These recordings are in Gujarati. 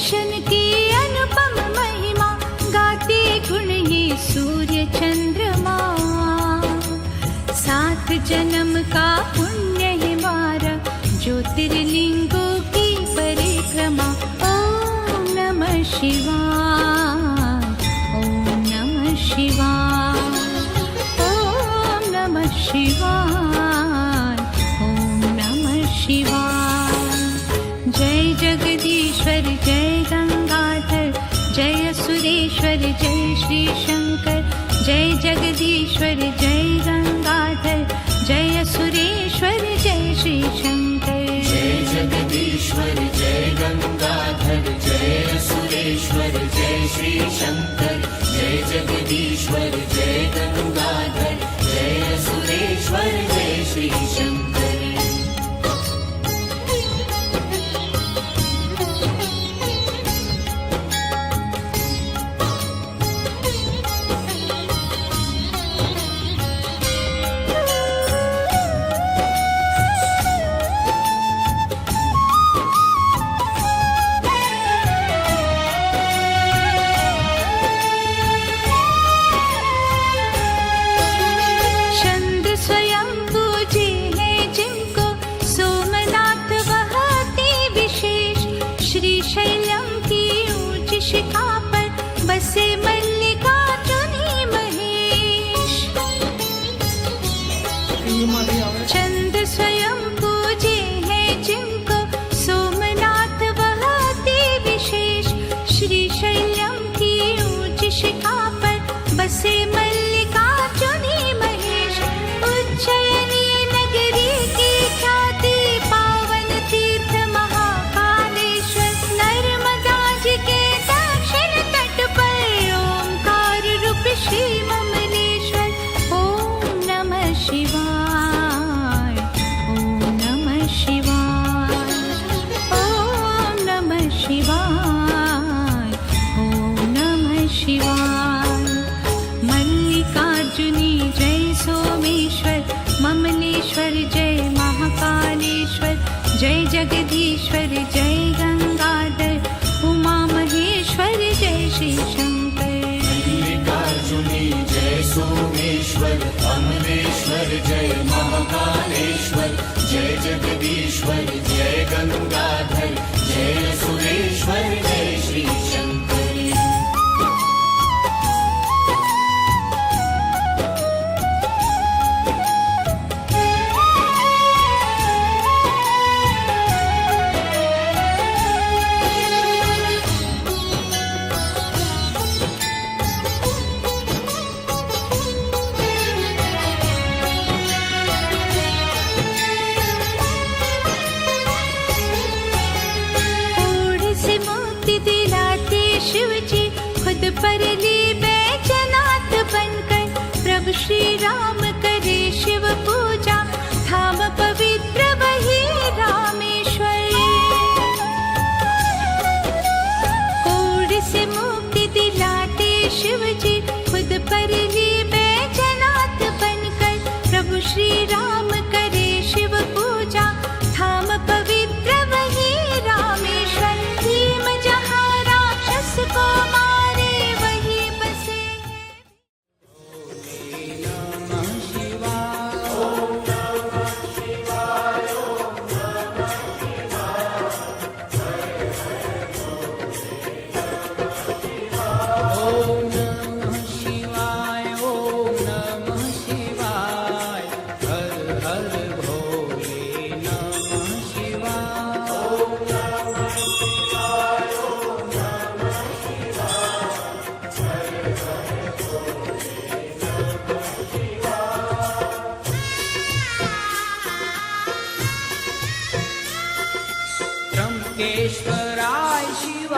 दर्शन की अनुपम महिमा गाते गुण ये सूर्य चंद्रमा सात जन्म का पुण्य है मारा ज्योतिर्लिंगों की परिक्रमा ओम नमः शिवाय ओम नमः शिवाय सुरेश्वर जय श्री शंकर जय जगदीश्वर जय गंगाधर जय सुरेश्वर जय श्री शंकर जय जगदीश्वर जय गंगाधर जय सुरेश्वर जय श्री शंकर जय जगदीश्वर जय गंगाधर जय सुरेश्वर जय श्री शंकर श्री शैलम की ऊंच शिखा पर बसे जगदीश्वर जय गंगाधर उमा महेश्वर जय श्री मल्लिकार्जुनी जय सोमेश्वर अमलेश्वर जय महाकालेश्वर जय जगदीश्वर ेश्वराय शिव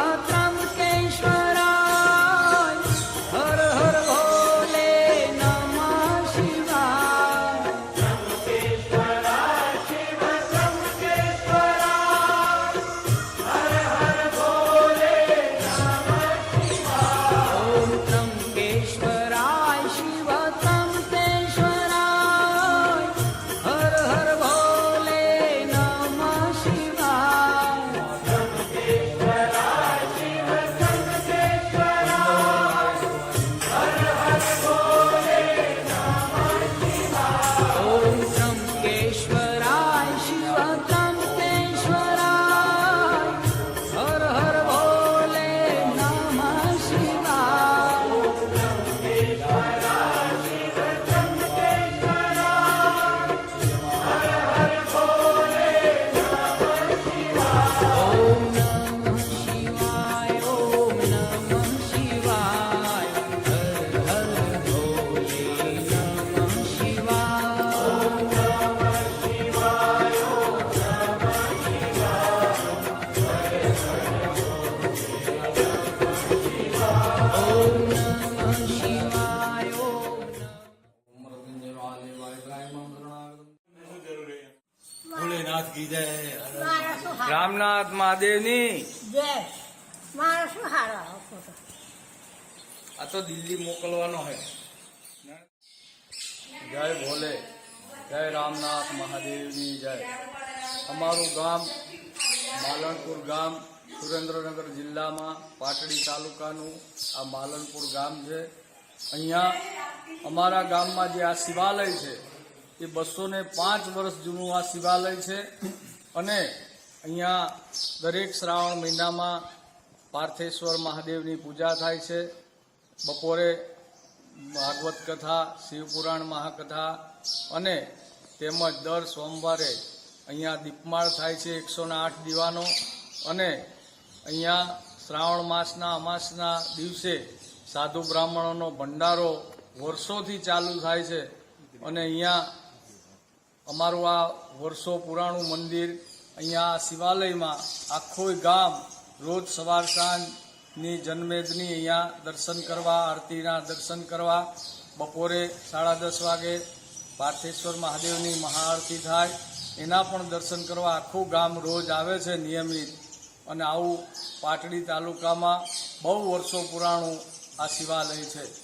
મહાદેવની. જય. મારો શું હારો આ તો દિલ્હી મોકલવાનો છે જય ભોલે. જય રામનાથ મહાદેવની જય. અમારું ગામ માલણપુર ગામ સુરેન્દ્રનગર જિલ્લામાં પાટડી તાલુકાનું આ માલણપુર ગામ છે. અહીંયા અમારા ગામમાં જે આ શિવાલય છે એ બસો ને પાંચ વર્ષ જૂનું આ શિવાલય છે. અને અહીંયા દરેક શ્રાવણ મહિનામાં પાર્થેશ્વર મહાદેવની પૂજા થાય છે. બપોરે ભાગવત કથા, શિવપુરાણ મહાકથા અને તેમજ દર સોમવારે અહીંયા દીપમાળ થાય છે એકસો આઠ દીવાનો. અને અહીંયા શ્રાવણ માસના અમાસના દિવસે સાધુ બ્રાહ્મણોનો ભંડારો વર્ષોથી ચાલુ થાય છે. અને અહીંયા અમારું આ વર્ષો પુરાણું મંદિર અહીંયા શિવાલયમાં આખો ગામ રોજ સવાર સાંજની જન્મેદની અહીંયા દર્શન કરવા, આરતીના દર્શન કરવા. બપોરે સાડા દસ વાગે પાર્થેશ્વર મહાદેવની મહાઆરતી થાય. એના પણ દર્શન કરવા આખું ગામ રોજ આવે છે નિયમિત. અને આવું પાટડી તાલુકામાં બહુ વર્ષો પુરાણું આ શિવાલય છે.